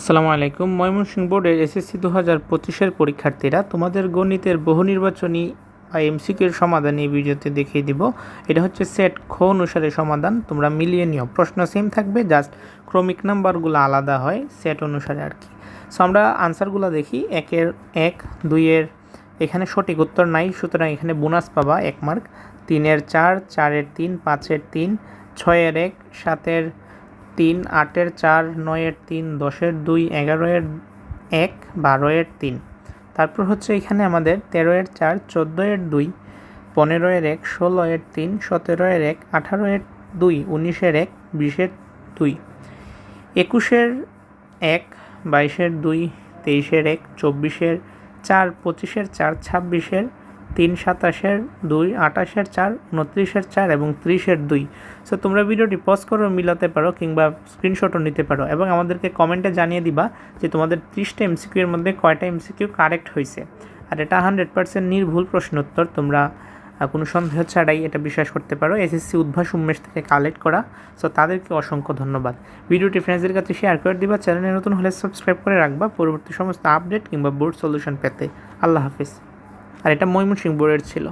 আসসালামু আলাইকুম, ময়মনসিংহ বোর্ডের এসএসসি দু হাজার পঁচিশের পরীক্ষার্থীরা তোমাদের গণিতের বহু নির্বাচনী বা এমসিকিউর সমাধান এই ভিডিওতে দেখিয়ে দিব। এটা হচ্ছে সেট খ অনুসারে সমাধান, তোমরা মিলিয়ে নিও। প্রশ্ন সেম থাকবে জাস্ট ক্রমিক নাম্বারগুলো আলাদা হয়, সেট অনুসারে আর কি। সো আমরা আনসারগুলো দেখি, একের এক, দুইয়ের, এখানে সঠিক উত্তর নাই, সুতরাং এখানে বোনাস পাবা এক মার্ক। তিনের চার, চারের তিন, পাঁচের তিন, ছয়ের এক, সাতের তিন, আটের চার, নয়ের তিন, দশের দুই, এগারোয়ের এক, বারোয়ের তিন। তারপর হচ্ছে এখানে আমাদের তেরোয়ের চার, চোদ্দোয়ের দুই, পনেরোয়ের এক, ষোলোয়ের তিন, সতেরোয়ের এক, আঠারোয়ের দুই, উনিশের এক, বিশের দুই। একুশের এক, বাইশের দুই, তেইশের এক, চব্বিশের চার, পঁচিশের চার, ছাব্বিশের তিন সাতাশের দুই, আঠাশের চার, উনত্রিশের চার এবং ত্রিশের দুই। সো তোমরা ভিডিওটি পজ করে, মিলাতে পারো কিংবা স্ক্রিনশটও নিতে পারো এবং আমাদেরকে কমেন্টে জানিয়ে দিবা যে তোমাদের ত্রিশটা এমসিকিউ এর মধ্যে কয়টা এমসিকিউ কারেক্ট হয়েছে। আর এটা হান্ড্রেড পার্সেন্ট নির্ভুল প্রশ্ন উত্তর। তোমরা কোনো সন্দেহ ছাড়াই এটা বিশ্বাস করতে পারো। এসএসসি উদ্ভাস উন্মেষ থেকে কালেক্ট করা। সো তাদেরকে অসংখ্য ধন্যবাদ। ভিডিওটি ফ্রেন্ডসদের কাছে শেয়ার করে দিবা। চ্যানেলে নতুন হলে সাবস্ক্রাইব করে রাখবা। পরবর্তী সমস্ত আপডেট কিংবা বোর্ড সলিউশন পেতে। আল্লাহ হাফিজ। আর এটা ময়মনসিংহ বোর্ডের ছিল।